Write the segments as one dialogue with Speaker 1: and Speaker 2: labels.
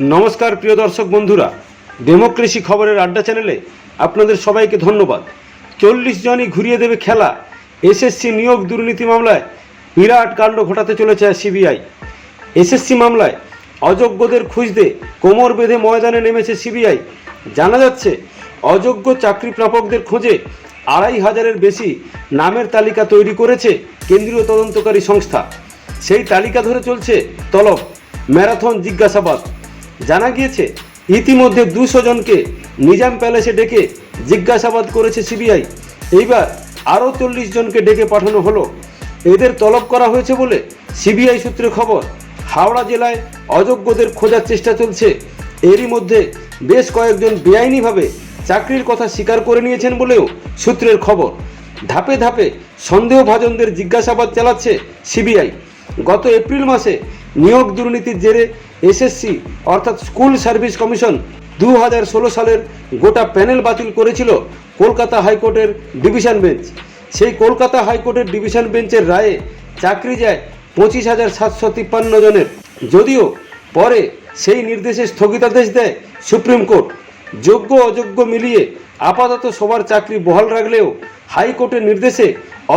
Speaker 1: নমস্কার, প্রিয় দর্শক বন্ধুরা। ডেমোক্রেসি খবরের আড্ডা চ্যানেলে আপনাদের সবাইকে ধন্যবাদ। চল্লিশ জনই ঘুরিয়ে দেবে খেলা। এসএসসি নিয়োগ দুর্নীতি মামলায় বিরাট কাণ্ড ঘটাতে চলেছে সিবিআই। এসএসসি মামলায় অযোগ্যদের খুঁজতে কোমর বেঁধে ময়দানে নেমেছে সিবিআই। জানা যাচ্ছে, অযোগ্য চাকরি প্রাপকদের খোঁজে আড়াই হাজারের বেশি নামের তালিকা তৈরি করেছে কেন্দ্রীয় তদন্তকারী সংস্থা। সেই তালিকা ধরে চলছে তলব, ম্যারাথন জিজ্ঞাসাবাদ। জানা গিয়েছে, ইতিমধ্যে দুশো জনকে নিজাম প্যালেসে ডেকে জিজ্ঞাসাবাদ করেছে সিবিআই। এইবার আরও চল্লিশ জনকে ডেকে পাঠানো হলো। এদের তলব করা হয়েছে বলে সিবিআই সূত্রে খবর, হাওড়া জেলায় অযোগ্যদের খোঁজার চেষ্টা চলছে। এরই মধ্যে বেশ কয়েকজন বেআইনিভাবে চাকরির কথা স্বীকার করে নিয়েছেন বলেও সূত্রের খবর। ধাপে ধাপে সন্দেহভাজনদের জিজ্ঞাসাবাদ চালাচ্ছে সিবিআই। গত এপ্রিল মাসে নিয়োগ দুর্নীতির জেরে এসএসসি, অর্থাৎ স্কুল সার্ভিস কমিশন দু হাজার ষোলো সালের গোটা প্যানেল বাতিল করেছিল কলকাতা হাইকোর্টের ডিভিশন বেঞ্চ। সেই কলকাতা হাইকোর্টের ডিভিশন বেঞ্চের রায়ে চাকরি যায় পঁচিশ হাজার সাতশো তিপ্পান্ন জনের। যদিও পরে সেই নির্দেশে স্থগিতাদেশ দেয় সুপ্রিম কোর্ট। যোগ্য অযোগ্য মিলিয়ে আপাতত সবার চাকরি বহাল রাখলেও হাইকোর্টের নির্দেশে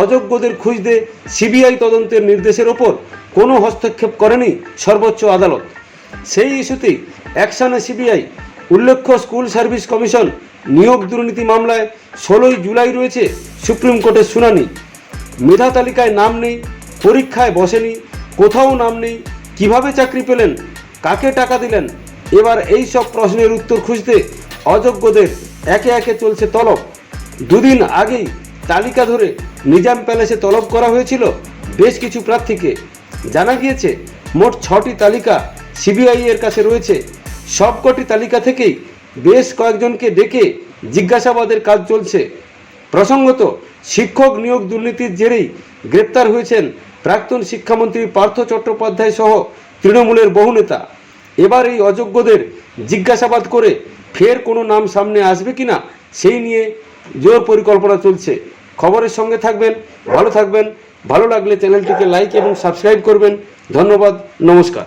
Speaker 1: অযোগ্যদের খুঁজতে সিবিআই তদন্তের নির্দেশের ওপর কোনো হস্তক্ষেপ করেনি সর্বোচ্চ আদালত। সেই ইস্যুতেই অ্যাকশনে সিবিআই উল্লেখ্য স্কুল সার্ভিস কমিশন, নিয়োগ দুর্নীতি মামলায় ষোলোই জুলাই রয়েছে সুপ্রিম কোর্টের শুনানি। মেধা তালিকায় নাম নেই, পরীক্ষায় বসেনি, কোথাও নাম নেই, কীভাবে চাকরি পেলেন, কাকে টাকা দিলেন, এবার এই সব প্রশ্নের উত্তর খুঁজতে অযোগ্যদের একে একে চলছে তলব। দুদিন আগেই তালিকা ধরে নিজাম প্যালেসে তলব করা হয়েছিল বেশ কিছু প্রার্থীকে। জানা গিয়েছে, মোট ছটি তালিকা সিবিআই এর কাছে রয়েছে। সবকটি তালিকা থেকেই বেশ কয়েকজনকে ডেকে জিজ্ঞাসাবাদের কাজ চলছে। প্রসঙ্গত, শিক্ষক নিয়োগ দুর্নীতির জেরেই গ্রেপ্তার হয়েছেন প্রাক্তন শিক্ষামন্ত্রী পার্থ চট্টোপাধ্যায় সহ তৃণমূলের বহু নেতা। এবার এই অযোগ্যদের জিজ্ঞাসাবাদ করে ফের কোনো নাম সামনে আসবে কিনা, সেই নিয়ে জোর পরিকল্পনা চলছে। খবরের সঙ্গে থাকবেন, ভালো থাকবেন, ভালো লাগলে চ্যানেলটিকে লাইক এবং সাবস্ক্রাইব করবেন। ধন্যবাদ, নমস্কার।